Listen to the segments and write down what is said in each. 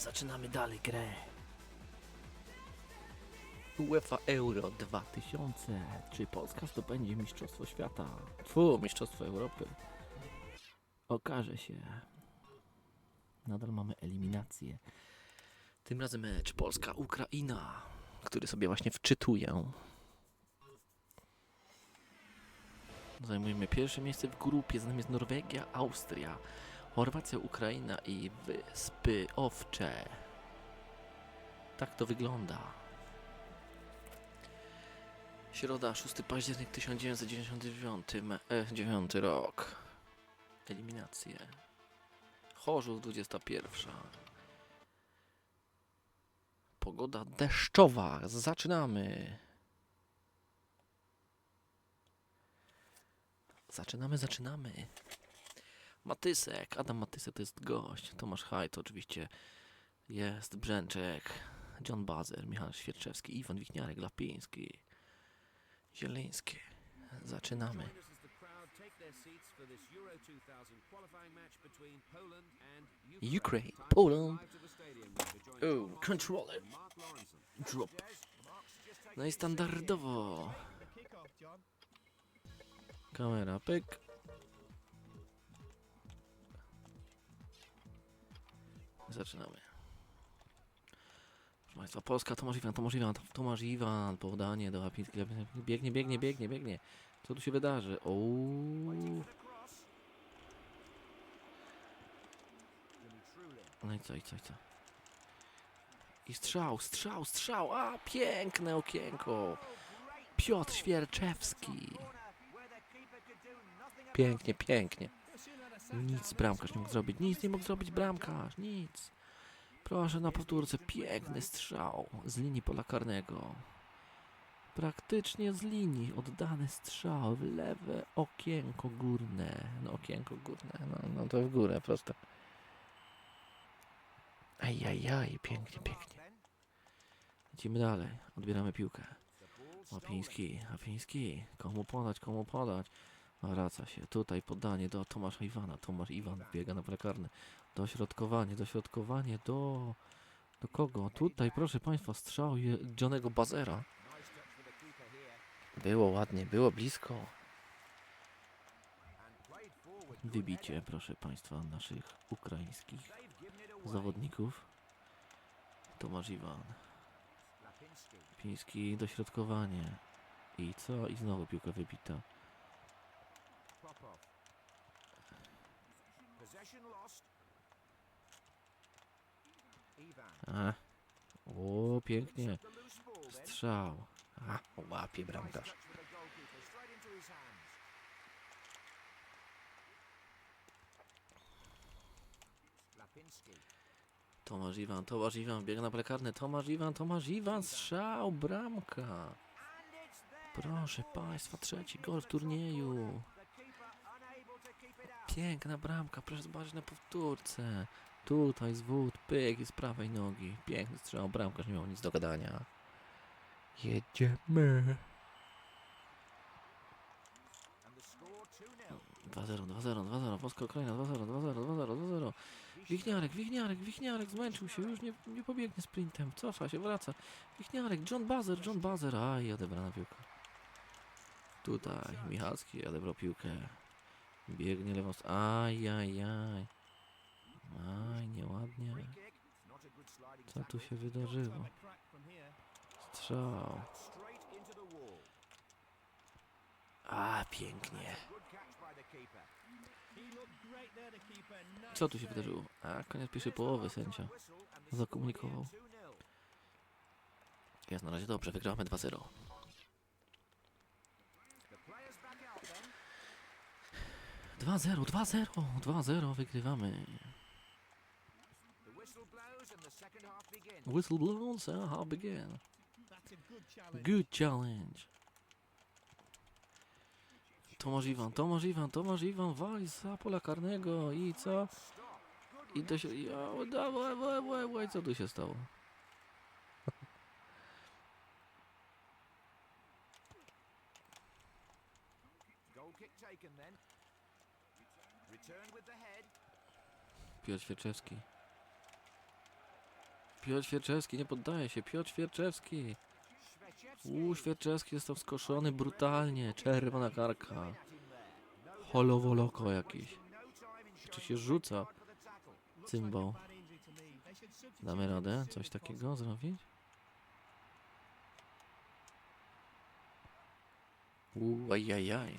zaczynamy dalej grę. UEFA Euro 2000. Czy Polska zdobędzie Mistrzostwo Świata? Fu, Mistrzostwo Europy. Okaże się. Nadal mamy eliminację. Tym razem mecz Polska-Ukraina, który sobie właśnie wczytuję. Zajmujemy pierwsze miejsce w grupie. Za nami jest Norwegia, Austria, Chorwacja, Ukraina i Wyspy Owcze. Tak to wygląda. Środa, 6 październik 1999 e, 9 rok. Eliminacje. Chorzów 21. Pogoda deszczowa. Zaczynamy. Zaczynamy, zaczynamy. Matysek, Adam Matysek to jest gość. Tomasz Hajt oczywiście jest. Brzęczek, John Bazer, Michał Świerczewski, Iwan Wichniarek, Lapiński, Zieliński. Zaczynamy. Join us as the crowd take their seats for this Euro 2000 qualifying match between Poland and Ukraine. Poland. Oh, controller. Drop. No i standardowo. Kamera, pyk. Zaczynamy. Proszę Państwa, Polska, Tomasz Iwan, Tomasz Iwan, Tomasz Iwan, podanie do Łapiński, biegnie, biegnie, biegnie, biegnie. Co tu się wydarzy? Ouu. No i co, i co, i co? I strzał, strzał, strzał, a piękne okienko. Piotr Świerczewski. Pięknie, pięknie. Nic bramkarz nie mógł zrobić, nic nie mógł zrobić bramkarz, nic. Proszę na powtórce, piękny strzał z linii pola karnego. Praktycznie z linii oddany strzał w lewe okienko górne. No okienko górne, no, no to w górę prosto. Ajajaj, pięknie, pięknie. Lecimy dalej, odbieramy piłkę. Łapiński, Łapiński, komu podać, komu podać. Wraca się, tutaj podanie do Tomasza Iwana. Tomasz Iwan biega na pole karne. Dośrodkowanie, dośrodkowanie do... Do kogo? Tutaj, proszę Państwa, strzał Johnego Bazera. Było ładnie, było blisko. Wybicie, proszę Państwa, naszych ukraińskich zawodników. Tomasz Iwan. Piński, dośrodkowanie. I co? I znowu piłka wybita. Possession lost. O, pięknie. Strzał. A, łapie bramkarz. Tomasz Iwan, Tomasz Iwan, biega na pole karne. Tomasz Iwan, Tomasz Iwan, strzał, bramka. Proszę Państwa, trzeci gol w turnieju. The keeper unable to keep it out. Piękna bramka, proszę zobaczyć na powtórce. Tutaj zwód, pyk i z prawej nogi. Piękny strzał, bramkarz nie miał nic do gadania. Jedziemy. And the score 2-0. 2-0, 2-0, 2-0, Polska Ukraina, 2-0, 2-0, 2-0, 2-0. Wichniarek, Wichniarek, Wichniarek zmęczył się, już nie, nie pobiegnie sprintem, cofa się, wraca. Wichniarek, John Bazer, John Bazer, aj, odebrana piłka. Tutaj Michalski odebrał piłkę. Biegnie lewą stronę, aj, aj, nieładnie. Co tu się wydarzyło? Strzał. A, pięknie. Co tu się wydarzyło? A, koniec pierwszej połowy, sędzia. Zakomunikował. score here 2-0. Jest na razie dobrze, wygramy 2-0. The players back out then. 2-0, 2-0, 2-0, wygrywamy. Whistle blows and half begin. Good challenge. Tomasz Iwan, Tomasz Iwan, Tomasz Iwan, wali za pola karnego i co? I to się... Ja, dawaj, dawaj, dawaj, co tu się stało? Piotr Świerczewski. Piotr Świerczewski nie poddaje się. Piotr Świerczewski. Uuu, Świerczewski został skoszony brutalnie. Czerwona karka. Holowoloko jakiś. Czy się rzuca cymbał. Damy radę coś takiego zrobić? Uuu, ajajaj.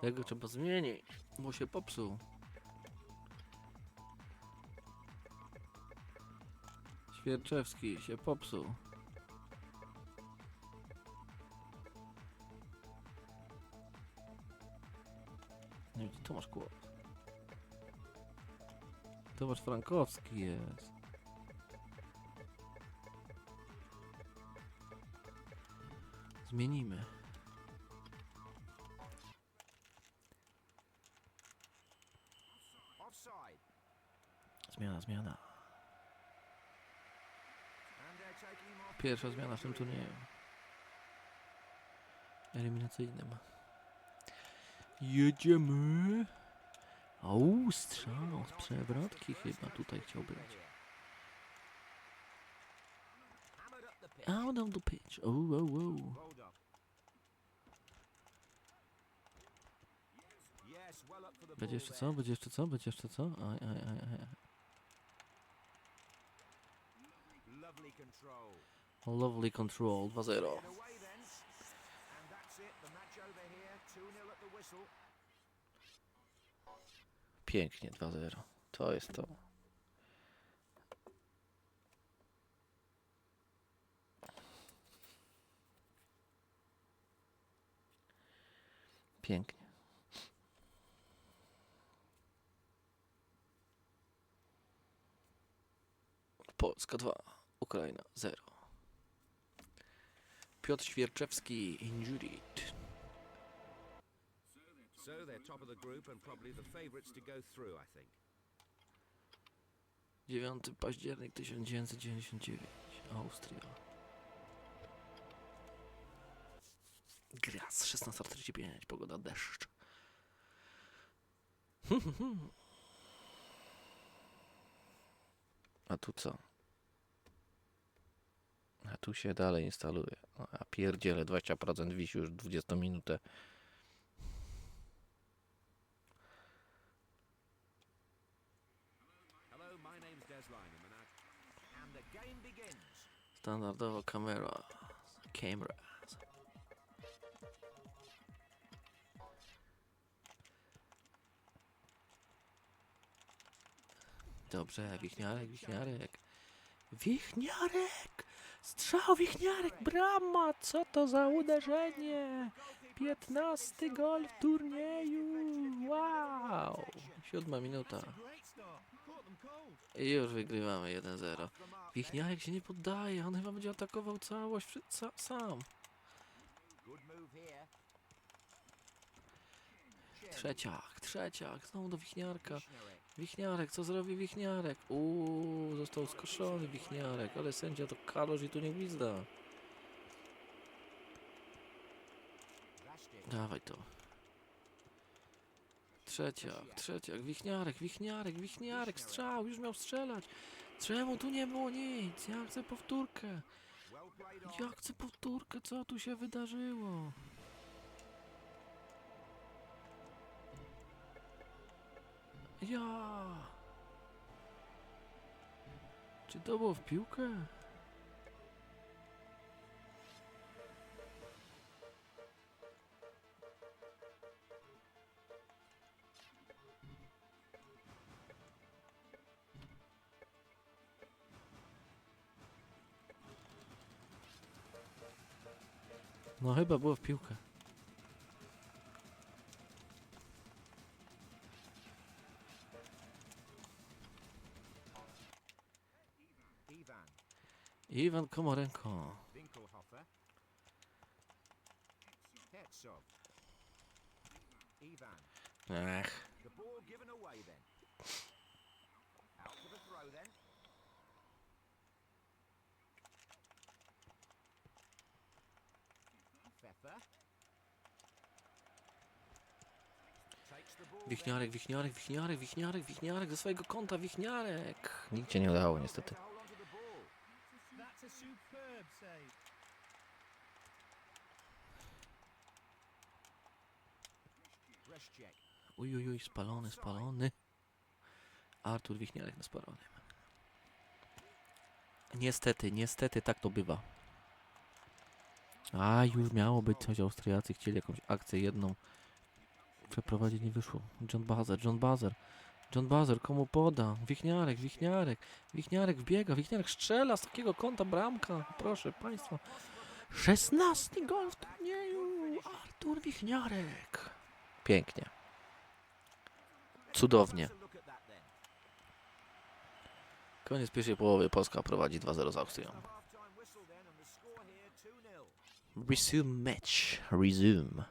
Tego trzeba zmienić, bo się popsuł. Świerczewski się popsuł. Nie gdzie Tomasz Kłos. Tomasz Frankowski jest. Zmienimy. Zmiana, zmiana. Pierwsza zmiana w tym turnieju. Eliminacyjnym. Jedziemy. Au, strzał z przewrotki chyba tutaj chciał być. Out of the pitch. Up for the Będzie jeszcze co? Będzie jeszcze co? Będzie jeszcze co? Aj, aj, aj, aj. Lovely control. Lovely control 2-0. Get away then. And that's it. The match over here. 2-0 at the whistle. Pięknie 2-0. To jest to. Pięknie. Polska 2, Ukraina 0. Piotr Świerczewski injured. So they're top of the group and probably the favourites to go through, I think. 9 październik 1999, Austria. Graz 16.45, pogoda deszcz. A tu co? A tu się dalej instaluje. No, a pierdziele 20% wisi już 20 minutę. Standardowo kamera. Camera. Dobrze, wichniarek, wichniarek. Wichniarek! Strzał wichniarek, brama! Co to za uderzenie? 15 gol w turnieju! Wow! Siódma minuta. I już wygrywamy 1-0. Wichniarek się nie poddaje, on chyba będzie atakował całość sam. Trzeciak, trzeciak, znowu do Wichniarka. Wichniarek, co zrobi Wichniarek? Uuu, został skoszony Wichniarek, ale sędzia to Kalosz i tu nie gwizda. Dawaj to. Trzeciak, trzeciak, Wichniarek, Wichniarek, Wichniarek, strzał, już miał strzelać. Czemu tu nie było nic? Ja chcę powtórkę. Ja chcę powtórkę, co tu się wydarzyło? Ja. Czy to było w piłkę? No chyba było w piłkę. The ball then. Wichniarek, Wichniarek, Wichniarek, Wichniarek, Wichniarek ze swojego konta, Wichniarek. Nikt cię nie udało niestety. To hold on to the ball. That's a superb save. Reszczek. Uj, uj, uj, spalony, spalony. Artur Wichniarek na spalonym. Niestety, niestety tak to bywa. A już miało być coś, Austriacy chcieli jakąś akcję jedną przeprowadzić, nie wyszło. John Bazer, John Bazer. John Bazer, komu poda? Wichniarek, Wichniarek. Wichniarek wbiega, Wichniarek strzela z takiego kąta bramka. Proszę Państwa. 16 gol w turnieju. Artur Wichniarek. Pięknie. Cudownie. Koniec pierwszej połowy. Polska prowadzi 2-0 z Austrią. Half-time whistle then and the score here 2-0. Resume match. Resume.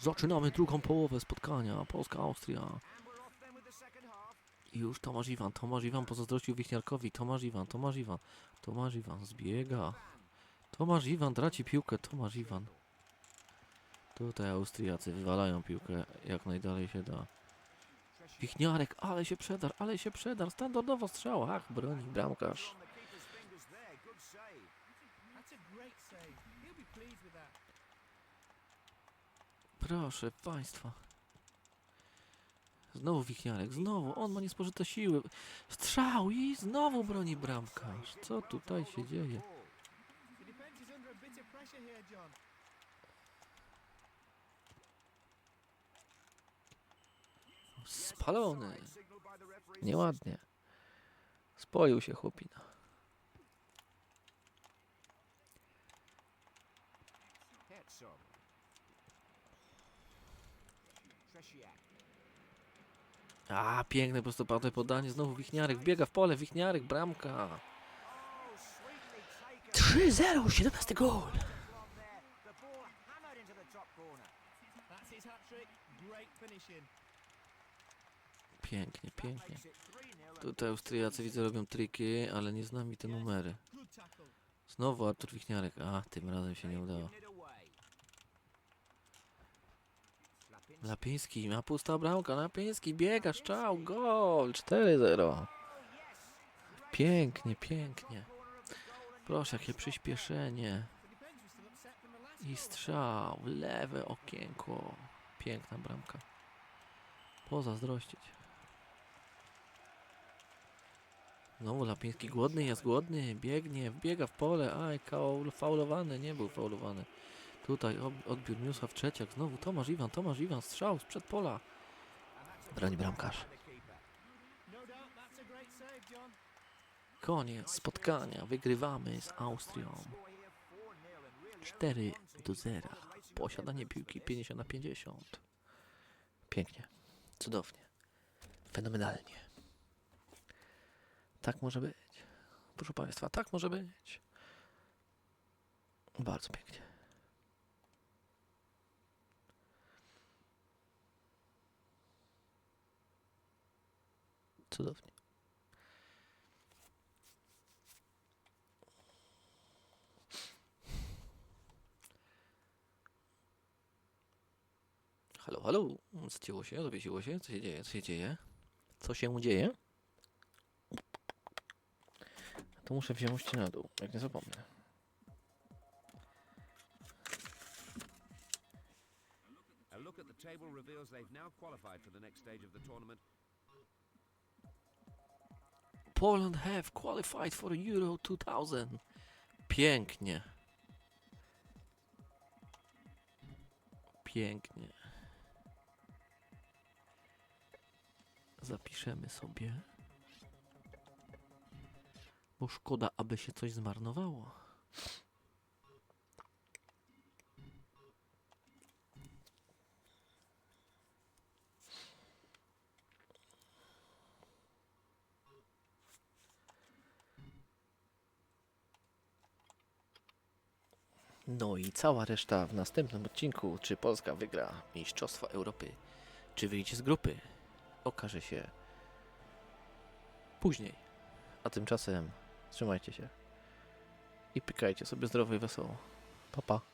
Zaczynamy drugą połowę spotkania. Polska-Austria. And we're off then with the second half. I już Tomasz Iwan. Tomasz Iwan pozazdrościł Wichniarkowi. Tomasz Iwan, Tomasz Iwan. Tomasz Iwan zbiega. Tomasz Iwan traci piłkę. Tomasz Iwan. Tutaj Austriacy wywalają piłkę jak najdalej się da. Wichniarek, ale się przedar, ale się przedar. Standardowa strzała. Ach, broni bramkarz. Proszę Państwa. Znowu Wichniarek, znowu. On ma niespożyte siły. Strzał i znowu broni bramkarz. Co tutaj się dzieje? Spalony. Nieładnie. Spoił się chłopina. A, piękne prostopadłe podanie. Znowu Wichniarek. Biega w pole. Wichniarek, bramka. Oh, sweetly taken 3-0, 17 gol. Pięknie, pięknie. makes it 3-0 and Tutaj Austriacy widzę robią triki, ale nie znamy te numery. Znowu Artur Wichniarek. A, tym razem się nie udało. Lapiński, ma pusta bramka. Lapiński biega, strzał, gol. 4-0. Pięknie, pięknie. Proszę, jakie przyspieszenie. I strzał, lewe okienko. Piękna bramka. Pozazdrościć. Znowu Lapiński głodny jest głodny, biegnie, wbiega w pole, aj, faulowany, nie był faulowany. Tutaj odbiór Miusław Trzeciak, znowu Tomasz Iwan, Tomasz Iwan, strzał sprzed pola. Broni bramkarz. Koniec spotkania, wygrywamy z Austrią. Score here 4-0 and really 4 do 0. Posiadanie piłki 50 na 50. Pięknie. Cudownie. Fenomenalnie. Tak może być. Proszę Państwa, tak może być. Bardzo pięknie. Cudownie. Halo, halo. Zcięło się, zawiesiło się. Co się dzieje? Co się dzieje? Co się dzieje? To muszę wziąć na dół, jak nie zapomnę. A look at the table reveals they've now qualified for the next stage of the tournament. Poland have qualified for Euro 2000. Pięknie. Pięknie. Zapiszemy sobie. Bo szkoda, aby się coś zmarnowało. No i cała reszta w następnym odcinku. Czy Polska wygra Mistrzostwa Europy? Czy wyjdzie z grupy? Okaże się później. A tymczasem trzymajcie się i pykajcie sobie zdrowo i wesoło. Pa, pa.